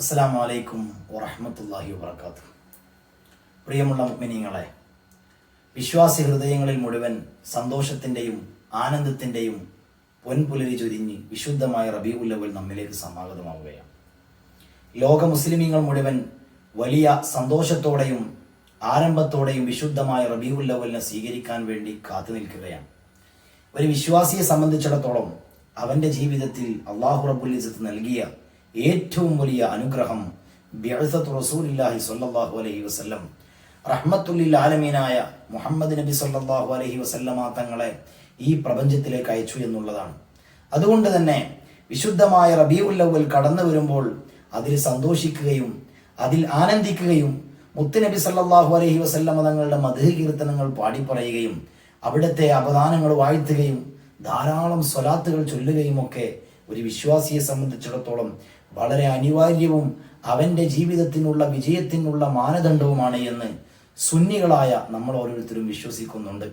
അസ്സലാമു അലൈക്കും വറഹ്മത്തുള്ളാഹി വബർക്കാത്തു പ്രിയമുള്ള മുഅ്മിനീങ്ങളെ വിശ്വാസി ഹൃദയങ്ങളിൽ മുഴുവൻ സന്തോഷത്തിന്റെയും ആനന്ദത്തിന്റെയും പൊൻപുലരി ചൊരിഞ്ഞ് വിശുദ്ധമായ റബീഉല്ലവൽ നമ്മിലേക്ക് സമാഗതമാവുകയാണ്. ലോക മുസ്ലിമീങ്ങൾ മുഴുവൻ വലിയ സന്തോഷത്തോടെയും ആരംഭത്തോടെയും വിശുദ്ധമായ റബീഉല്ലവലിനെ സ്വീകരിക്കാൻ വേണ്ടി കാത്തു നിൽക്കുകയാണ്. ഒരു വിശ്വാസിയെ സംബന്ധിച്ചിടത്തോളം അവന്റെ ജീവിതത്തിൽ അള്ളാഹു റബ്ബുൽ ഇസ്സത്ത് നൽകിയ ഏറ്റവും വലിയ അനുഗ്രഹം ബിഅസത്ത് റസൂലില്ലാഹി സ്വല്ലല്ലാഹു അലൈഹി വസല്ലം റഹ്മത്തുല്ലിൽ ആലമീനായ മുഹമ്മദ് നബി സല്ലല്ലാഹു അലൈഹി വസല്ലമ തങ്ങളെ ഈ പ്രപഞ്ചത്തിലേക്ക് അയച്ചു എന്നുള്ളതാണ്. അതുകൊണ്ട് തന്നെ വിശുദ്ധമായ റബീഉൽ അവ്വൽ കടന്നു വരുമ്പോൾ അതിൽ സന്തോഷിക്കുകയും അതിൽ ആനന്ദിക്കുകയും മുത്തുനബി സല്ലാഹു അലഹി വസല്ലമ തങ്ങളുടെ മധു കീർത്തനങ്ങൾ പാടിപ്പറയുകയും അവിടുത്തെ അപദാനങ്ങൾ വാഴ്ത്തുകയും ധാരാളം സ്വലാത്തുകൾ ചൊല്ലുകയും ഒക്കെ ഒരു വിശ്വാസിയെ സംബന്ധിച്ചിടത്തോളം വളരെ അനിവാര്യവും അവന്റെ ജീവിതത്തിനുള്ള വിജയത്തിനുള്ള മാനദണ്ഡവുമാണ് എന്ന് സുന്നികളായ നമ്മൾ ഓരോരുത്തരും വിശ്വസിക്കുന്നുണ്ട്.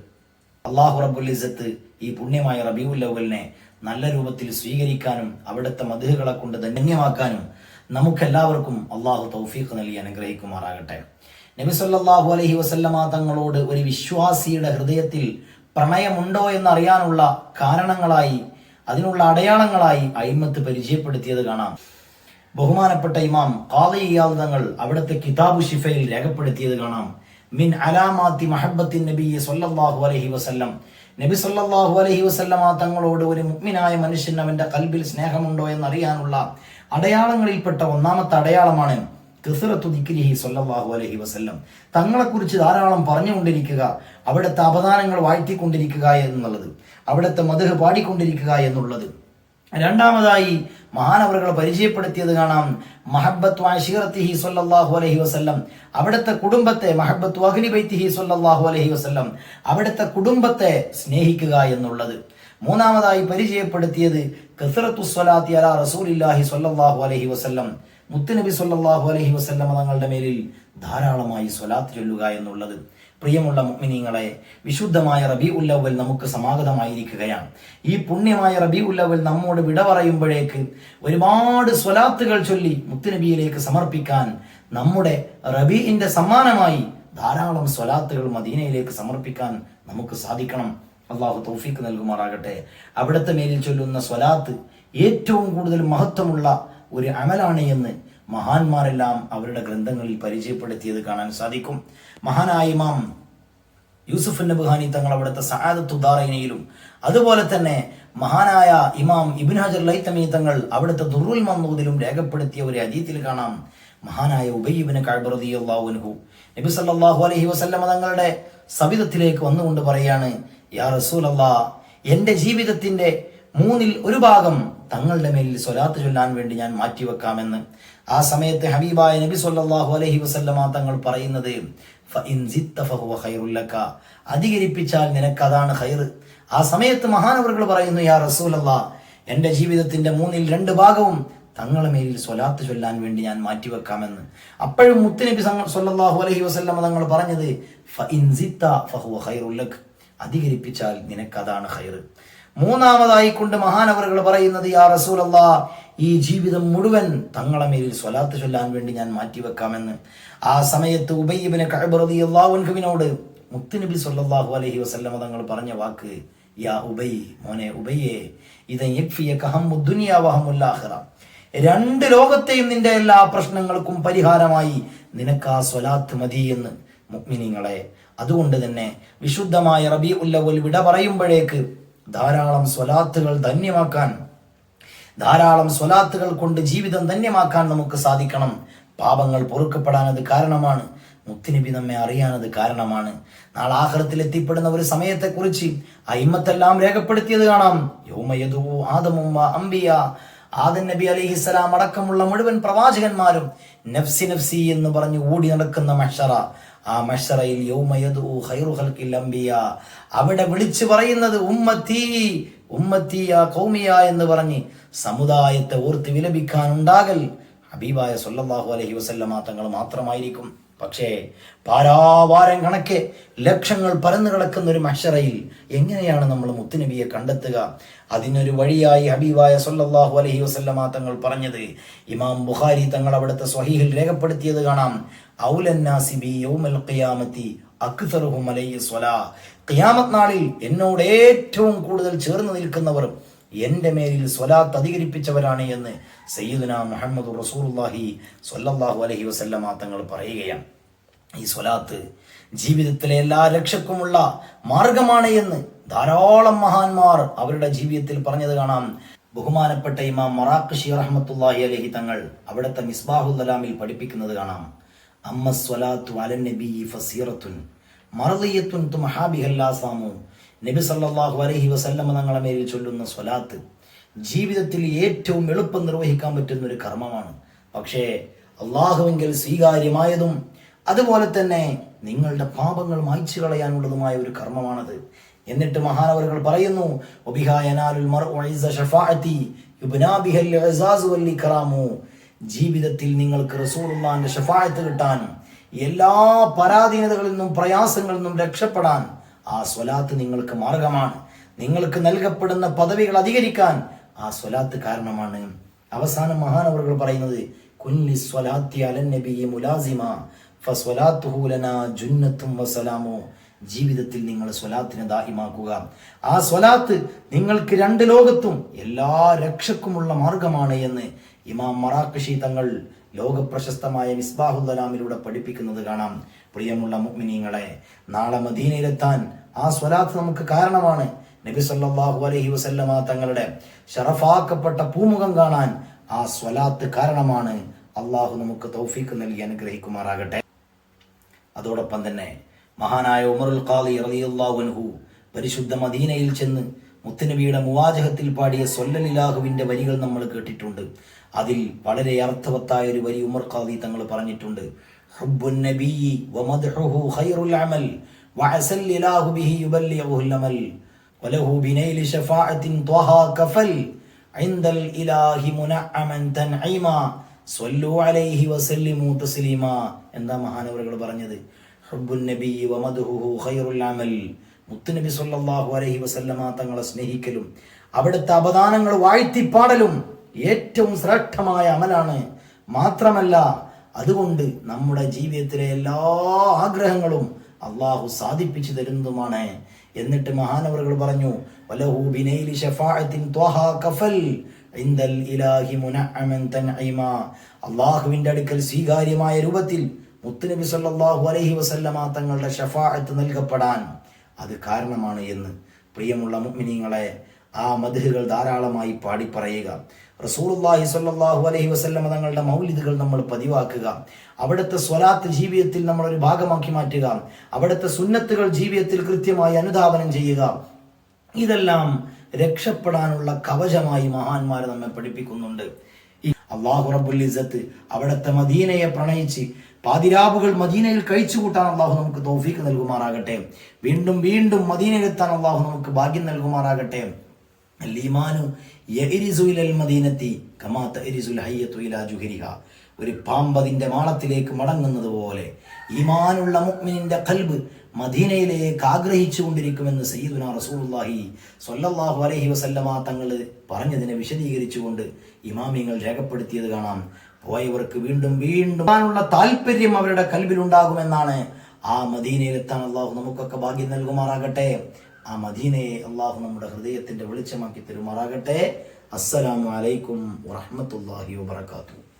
അള്ളാഹു റബ്ബുൽ ഇസത്ത് ഈ പുണ്യമായ റബീഉൽ അവലിനെ നല്ല രൂപത്തിൽ സ്വീകരിക്കാനും അവിടുത്തെ മധുഹകളെ കൊണ്ട് ധന്യമാക്കാനും നമുക്കെല്ലാവർക്കും അള്ളാഹു തൗഫീഖ് നൽകി അനുഗ്രഹിക്കുമാറാകട്ടെ. നബി സല്ലല്ലാഹു അലൈഹി വസല്ലമ തങ്ങളോട് ഒരു വിശ്വാസിയുടെ ഹൃദയത്തിൽ പ്രണയമുണ്ടോ എന്നറിയാനുള്ള കാരണങ്ങളായി അതിനുള്ള അടയാളങ്ങളായി അയിമത്ത് പരിചയപ്പെടുത്തിയത് കാണാം. ബഹുമാനപ്പെട്ട ഇമാം ഇയാദ് തങ്ങൾ അവിടുത്തെ കിതാബു ഷിഫയിൽ രേഖപ്പെടുത്തിയത് കാണാം. മിൻ അലാമാത്തി മഹബത്തിൻ നബിയെ സൊല്ലാഹു അലഹി വസ്ല്ലം. നബി സല്ലല്ലാഹു അലൈഹി വസല്ലമ തങ്ങളോട് ഒരു മുഗ്മിനായ മനുഷ്യൻ അവന്റെ കൽബിൽ സ്നേഹമുണ്ടോ എന്നറിയാനുള്ള അടയാളങ്ങളിൽപ്പെട്ട ഒന്നാമത്തെ അടയാളമാണ് കിസ്റത്തു ദിക്രിഹി സല്ലല്ലാഹു അലൈഹി വസല്ലം. തങ്ങളെക്കുറിച്ച് ധാരാളം പറഞ്ഞുകൊണ്ടിരിക്കുക അവിടുത്തെ അപദാനങ്ങൾ വാഴ്ത്തിക്കൊണ്ടിരിക്കുക എന്നുള്ളത് അവിടുത്തെ മധുഹ് പാടിക്കൊണ്ടിരിക്കുക എന്നുള്ളത്. രണ്ടാമതായി മഹാനവറുകൾ പരിചയപ്പെടുത്തിയത് കാണാം. മഹബത്ത് അലൈഹി വസല്ലം. അവിടുത്തെ കുടുംബത്തെ മഹബത്ത് അഹ്ലി ബൈത്തിഹി സല്ലല്ലാഹു അലൈഹി വസല്ലം അവിടുത്തെ കുടുംബത്തെ സ്നേഹിക്കുക എന്നുള്ളത്. മൂന്നാമതായി പരിചയപ്പെടുത്തിയത് കസറത്തു അലൈഹി വസല്ലം. മുത്തുനബി സൊല്ലാഹു അലഹി വസ്ല്ലം തങ്ങളുടെ മേലിൽ ധാരാളമായി സ്വലാത്ത് ചൊല്ലുക എന്നുള്ളത്. പ്രിയമുള്ള മുഗ്മിനീങ്ങളെ വിശുദ്ധമായ റബി ഉല്ലവൽ നമുക്ക് സമാഗതമായിരിക്കുകയാണ്. ഈ പുണ്യമായ റബി ഉല്ലവൽ നമ്മോട് വിട പറയുമ്പോഴേക്ക് ഒരുപാട് സ്വലാത്തുകൾ ചൊല്ലി മുത്തുനബിയിലേക്ക് സമർപ്പിക്കാൻ നമ്മുടെ റബീഇന്റെ സമ്മാനമായി ധാരാളം സ്വലാത്തുകൾ മദീനയിലേക്ക് സമർപ്പിക്കാൻ നമുക്ക് സാധിക്കണം. അള്ളാഹു തൗഫീക്ക് നൽകുമാറാകട്ടെ. അവിടുത്തെ മേലിൽ ചൊല്ലുന്ന സ്വലാത്ത് ഏറ്റവും കൂടുതൽ മഹത്വമുള്ള ഒരു അമലാണ് എന്ന് മഹാന്മാരെല്ലാം അവരുടെ ഗ്രന്ഥങ്ങളിൽ പരിചയപ്പെടുത്തിയത് കാണാൻ സാധിക്കും. മഹാനായ ഇമാം യൂസുഫ് നബുഹാനി തങ്ങൾ അവിടുത്തെ സഹാദത്തുദാറയിനയിലും അതുപോലെ തന്നെ മഹാനായ ഇമാം ഇബിൻ ഹജർ ലൈത്തമി തങ്ങൾ അവിടുത്തെ ദുറുൽ മന്നൂദിലും രേഖപ്പെടുത്തിയ ഒരു അദീത്തിൽ കാണാം. മഹാനായ ഉബയ്യബിന് കഴബറദിയാഹുനഹു നബി സല്ലാഹു അലഹി വസല്ലമ തങ്ങളുടെ സവിധത്തിലേക്ക് വന്നുകൊണ്ട് പറയാണ് യാ റസൂൽ എന്റെ ജീവിതത്തിന്റെ മൂന്നിൽ ഒരു ഭാഗം തങ്ങളുടെ മേലിൽ സ്വലാത്ത് ചൊല്ലാൻ വേണ്ടി ഞാൻ മാറ്റിവെക്കാമെന്ന്. ആ സമയത്ത് ഹബീബായ നബി സല്ലല്ലാഹു അലഹി വസല്ലമ തങ്ങൾ പറയുന്നത് അധികരിപ്പിച്ചാൽ നിനക്കതാണ് ഹൈർ ആ സമയത്ത് മഹാനവറുകൾ പറയുന്നു യാ റസൂലല്ലാ എന്റെ ജീവിതത്തിന്റെ മൂന്നിൽ രണ്ട് ഭാഗവും തങ്ങളെ മേലിൽ സ്വലാത്ത് ചൊല്ലാൻ വേണ്ടി ഞാൻ മാറ്റിവെക്കാമെന്ന്. അപ്പോഴും മുത്തുനബി സല്ലല്ലാഹു അലഹി വസല്ലമ തങ്ങൾ പറഞ്ഞത് ഫ ഇൻസിത്ത ഫഹുവ ഹൈറുല്ലഖ് അധികരിപ്പിച്ചാൽ നിനക്കതാണ് ഖൈർ മൂന്നാമതായി കൊണ്ട് മഹാനവറുകൾ പറയുന്നത് യാ റസൂലല്ല ഈ ജീവിതം മുഴുവൻ തങ്ങളെ മേലിൽ സ്വലാത്ത് ചൊല്ലാൻ വേണ്ടി ഞാൻ മാറ്റിവെക്കാമെന്ന്. ആ സമയത്ത് ഉബയ്യബിന് കഴബറിയാവുൻഹുവിനോട് മുത്തുനബി സല്ലല്ലാഹു അലഹി വസല്ലമ തങ്ങൾ പറഞ്ഞ വാക്ക് യാ ഉബൈ മോനെ ഉബയ്യേ ഇത് രണ്ട് ലോകത്തെയും നിന്റെ എല്ലാ പ്രശ്നങ്ങൾക്കും പരിഹാരമായി നിനക്ക് ആ സ്വലാത്ത് മതി എന്ന്. മുഗ്മിനിങ്ങളെ അതുകൊണ്ട് തന്നെ വിശുദ്ധമായ റബി ഉല്ലവൽ വിട പറയുമ്പോഴേക്ക് ധാരാളം സ്വലാത്തുകൾ ധന്യമാക്കാൻ ധാരാളം സ്വലാത്തുകൾ കൊണ്ട് ജീവിതം ധന്യമാക്കാൻ നമുക്ക് സാധിക്കണം. പാപങ്ങൾ പൊറുക്കപ്പെടാൻ അത് കാരണമാണ്. മുത്തുനബി നമ്മെ അറിയാനത് കാരണമാണ്. നാളെ ആഹ്റത്തിൽ എത്തിപ്പെടുന്ന ഒരു സമയത്തെക്കുറിച്ച് അയിമത്തെല്ലാം രേഖപ്പെടുത്തിയത് കാണാം. യോമയതു ആദമുമ്മ അംബിയ. ആദൻ നബി അലിഹിസ്സലാം അടക്കമുള്ള മുഴുവൻ പ്രവാചകന്മാരും നഫ്സി നഫ്സി എന്ന് പറഞ്ഞ് ഓടി നടക്കുന്ന മഷറ. ആ മഷറയിൽ അവിടെ വിളിച്ചു പറയുന്നത് ഉമ്മത്തി ഉമ്മത്തിയ കൗമിയ എന്ന് പറഞ്ഞ് സമുദായത്തെ ഓർത്ത് വിലപിക്കാൻ ഉണ്ടാകൽ ഹബീബായ സൊല്ലാഹു അലഹി വസല്ലമ തങ്ങൾ മാത്രമായിരിക്കും. പക്ഷേ പാരാവാരം കണക്കെ ലക്ഷങ്ങൾ പരന്നു കിടക്കുന്ന ഒരു മഷറയിൽ എങ്ങനെയാണ് നമ്മൾ മുത്തുനബിയെ കണ്ടെത്തുക? അതിനൊരു വഴിയായി ഹബീബായ സൊല്ലാഹു അലഹി വസല്ലമ തങ്ങൾ പറഞ്ഞത് ഇമാം ബുഖാരി തങ്ങൾ അവിടുത്തെ സ്വഹീഹിൽ രേഖപ്പെടുത്തിയത് കാണാം. ഔലന്നാസി ബി യൗമൽ ഖിയാമത്തി അക്സറുഹും അലൈഹി സ്വലാ. നാളിൽ എന്നോട് ഏറ്റവും കൂടുതൽ ചേർന്ന് നിൽക്കുന്നവർ എന്റെ മേലിൽ സ്വലാത്ത് അധികരിപ്പിച്ചവരാണ് എന്ന് സയ്യിദുന മുഹമ്മദ് റസൂലുള്ളാഹി സൊല്ലാഹു അലഹി വസല്ലമ തങ്ങൾ പറയുകയാണ്. ഈ സ്വലാത്ത് ജീവിതത്തിലെ എല്ലാ രക്ഷക്കുമുള്ള മാർഗമാണ് എന്ന് ധാരാളം മഹാന്മാർ അവരുടെ ജീവിതത്തിൽ പറഞ്ഞത് കാണാം. ബഹുമാനപ്പെട്ട ഇമാം മറാഖഷി റഹ്മത്തുല്ലാഹി അലഹി തങ്ങൾ അവിടുത്തെ മിസ്ബാഹുൽ കലാമിൽ പഠിപ്പിക്കുന്നത് കാണാം. അമ്മ സ്വലാത്തു അലൻ നബി ഫസീറത്തുൻ മറലിയത്തുൻ തു മഹാബിഹല്ലാസാമു നബി സല്ലാഹു അലൈഹി വസല്ലമ തങ്ങളെ മേലിൽ ചൊല്ലുന്ന സ്വലാത്ത് ജീവിതത്തിൽ ഏറ്റവും എളുപ്പം നിർവഹിക്കാൻ പറ്റുന്ന ഒരു കർമ്മമാണ്. പക്ഷേ അള്ളാഹുവെങ്കിൽ സ്വീകാര്യമായതും അതുപോലെ തന്നെ നിങ്ങളുടെ പാപങ്ങൾ മായ്ച്ചു കളയാനുള്ളതുമായ ഒരു കർമ്മമാണത്. എന്നിട്ട് മഹാനവറുകൾ പറയുന്നു ജീവിതത്തിൽ നിങ്ങൾക്ക് റസൂർമാന്റെ ഷഫായത്ത് കിട്ടാൻ എല്ലാ പരാധീനതകളിൽ നിന്നും പ്രയാസങ്ങളിൽ നിന്നും രക്ഷപ്പെടാൻ ആ സ്വലാത്ത് നിങ്ങൾക്ക് മാർഗമാണ്. നിങ്ങൾക്ക് നൽകപ്പെടുന്ന പദവികൾ അധികരിക്കാൻ ആ സ്വലാത്ത് കാരണമാണ്. അവസാനം മഹാനവറുകൾ പറയുന്നത് കുല്ലി സ്വലാത്തി അലൻ നബി മുലാസിമ ഫസ്വലാത്തുഹു ലനാ ജുന്നത്തും വസലാമോ ജീവിതത്തിൽ നിങ്ങൾ സ്വലാത്തിനെ ദാഹിമാക്കുക. ആ സ്വലാത്ത് നിങ്ങൾക്ക് രണ്ട് ലോകത്തും എല്ലാ രക്ഷക്കുമുള്ള മാർഗമാണ് എന്ന് ഇമാം മറാക്കഷി തങ്ങൾ ലോകപ്രശസ്തമായ മിസ്ബാഹുദ്ദലാമിലൂടെ പഠിപ്പിക്കുന്നത് കാണാം. പ്രിയമുള്ള മുഗ്മിനീങ്ങളെ നാളെ മദീനയിലെത്താൻ ആ സ്വലാത്ത് നമുക്ക് കാരണമാണ്. നബി സല്ലാഹു അലഹി വസല്ലമ തങ്ങളുടെ ഷറഫാക്കപ്പെട്ട പൂമുഖം കാണാൻ ആ സ്വലാത്ത് കാരണമാണ്. അള്ളാഹു നമുക്ക് തൗഫീക്ക് നൽകി അനുഗ്രഹിക്കുമാറാകട്ടെ. അതോടൊപ്പം തന്നെ മഹാനായ ഉമറുൽ ഖാദി റളിയല്ലാഹു അൻഹു പരിശുദ്ധ മദീനയിൽ ചെന്ന് മുത്തനബിയുടെ മുവാജഹത്തിൽ പാടിയ സൊല്ലലിലാഹുവിന്റെ വരികൾ നമ്മൾ കേട്ടിട്ടുണ്ട്. അതിൽ വളരെ അർത്ഥവത്തായ ഒരു വരി ഉമർ ഖാദി തങ്ങൾ പറഞ്ഞിട്ടുണ്ട്. എന്താ മഹാനവറുകൾ പറഞ്ഞത്? ഖൈറുൽ അമൽ. മുത്തുനബി സല്ലല്ലാഹു അലൈഹി വസല്ലമ തങ്ങളെ സ്നേഹിക്കലും അവിടുത്തെ അപദാനങ്ങൾ വാഴ്ത്തിപ്പാടലും ഏറ്റവും ശ്രേഷ്ഠമായ അമലാണ്. മാത്രമല്ല അതുകൊണ്ട് നമ്മുടെ ജീവിതത്തിലെ എല്ലാ ആഗ്രഹങ്ങളും അള്ളാഹു സാധിപ്പിച്ചു തരുന്നതുമാണ്. എന്നിട്ട് മഹാനവറുകൾ പറഞ്ഞു വലഹു ബിനൈലി കഫൽ ഇൻദൽ ഇലാഹി മുനഅമൻ തൻഈമാ അള്ളാഹുവിന്റെ അടുക്കൽ സ്വീകാര്യമായ രൂപത്തിൽ മുത്തുനബി സല്ലാഹു അലഹി വസല്ലമ തങ്ങളുടെ ഷഫാഅത്ത് നൽകപ്പെടാൻ അത് കാരണമാണ് എന്ന് പ്രിയമുള്ള മുഅ്മിനീങ്ങളെ ആ മധുഹുകൾ ധാരാളമായി പാടി പറയുക റസൂലുള്ളാഹി സ്വല്ലല്ലാഹു അലൈഹി വസല്ലമ തങ്ങളുടെ മൗലിദുകൾ നമ്മൾ പതിവാക്കുക. അവിടുത്തെ സ്വലാത്ത് ജീവിതത്തിൽ നമ്മൾ ഒരു ഭാഗമാക്കി മാറ്റുക. അവിടുത്തെ സുന്നത്തുകൾ ജീവിതത്തിൽ കൃത്യമായി അനുധാവനം ചെയ്യുക. ഇതെല്ലാം രക്ഷപ്പെടാനുള്ള കവചമായി മഹാന്മാർ നമ്മെ പഠിപ്പിക്കുന്നുണ്ട്. അള്ളാഹു റബ്ബുൽ ഇസ്സത്ത് അവിടുത്തെ മദീനയെ പ്രണയിച്ച് പാതിരാവുകൾ മദീനയിൽ കഴിച്ചു കൂട്ടാൻ അള്ളാഹു നമുക്ക് തോഫീക്ക് നൽകുമാറാകട്ടെ. വീണ്ടും വീണ്ടും മദീനയിലെത്താൻ അള്ളാഹു നമുക്ക് ഭാഗ്യം നൽകുമാറാകട്ടെ. ലീമാനു മദീനത്തി ഒരു പാമ്പതിന്റെ മാളത്തിലേക്ക് മടങ്ങുന്നത് പോലെ ഈമാനുള്ള മുക്മിനിന്റെ കൽബ് മദീനയിലേക്ക് ആഗ്രഹിച്ചു കൊണ്ടിരിക്കുമെന്ന് സയ്യിദുന റസൂലുള്ളാഹി സൊല്ലാഹു അലഹി വസല്ലമ തങ്ങൾ പറഞ്ഞതിനെ വിശദീകരിച്ചുകൊണ്ട് ഇമാമിങ്ങൾ രേഖപ്പെടുത്തിയത് കാണാം. പോയവർക്ക് വീണ്ടും വീണ്ടും താല്പര്യം അവരുടെ കൽവിലുണ്ടാകുമെന്നാണ് ആ മദീനയിലെത്താൻ അള്ളാഹു നമുക്കൊക്കെ ഭാഗ്യം നൽകുമാറാകട്ടെ. ആ മദീനയെ അള്ളാഹു നമ്മുടെ ഹൃദയത്തിന്റെ വെളിച്ചമാക്കി തരുമാറാകട്ടെ. അസ്സലാമു അലൈക്കും വറഹ്മത്തുള്ളാഹി വബറകാതുഹു.